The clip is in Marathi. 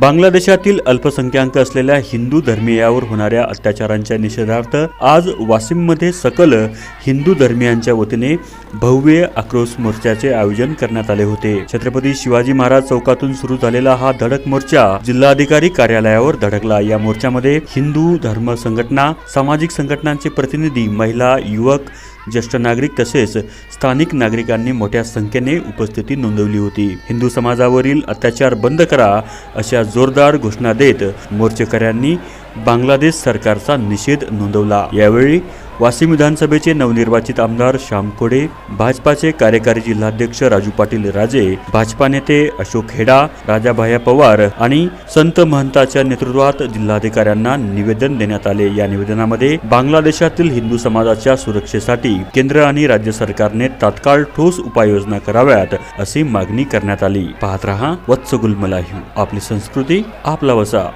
बांगलादेशातील अल्पसंख्याक असलेल्या हिंदू धर्मीयावर होणाऱ्या अत्याचारांच्या निषेधार्थ आज वाशिममध्ये सकल हिंदू धर्मियांच्या वतीने भव्य आक्रोश मोर्चाचे आयोजन करण्यात आले होते. छत्रपती शिवाजी महाराज चौकातून सुरू झालेला हा धडक मोर्चा जिल्हाधिकारी कार्यालयावर धडकला. या मोर्चामध्ये हिंदू धर्म संघटना सामाजिक संघटनांचे प्रतिनिधी महिला युवक ज्येष्ठ नागरिक तसेच स्थानिक नागरिकांनी मोठ्या संख्येने उपस्थिती नोंदवली होती. हिंदू समाजावरील अत्याचार बंद करा अशा जोरदार घोषणा देत मोर्चेकऱ्यांनी बांगलादेश सरकारचा निषेध नोंदवला. यावेळी वाशिम विधानसभेचे नवनिर्वाचित आमदार श्याम खोडे भाजपाचे कार्यकारी जिल्हाध्यक्ष राजू पाटील राजे भाजपा नेते अशोक हेडा राजाभाया पवार आणि संत महंताच्या नेतृत्वात जिल्हाधिकाऱ्यांना निवेदन देण्यात आले. या निवेदनामध्ये बांगलादेशातील हिंदू समाजाच्या सुरक्षेसाठी केंद्र आणि राज्य सरकारने तात्काळ ठोस उपाययोजना कराव्यात अशी मागणी करण्यात आली. पाहत रहा वत्स गुलमलाही आपली संस्कृती आपला वसा.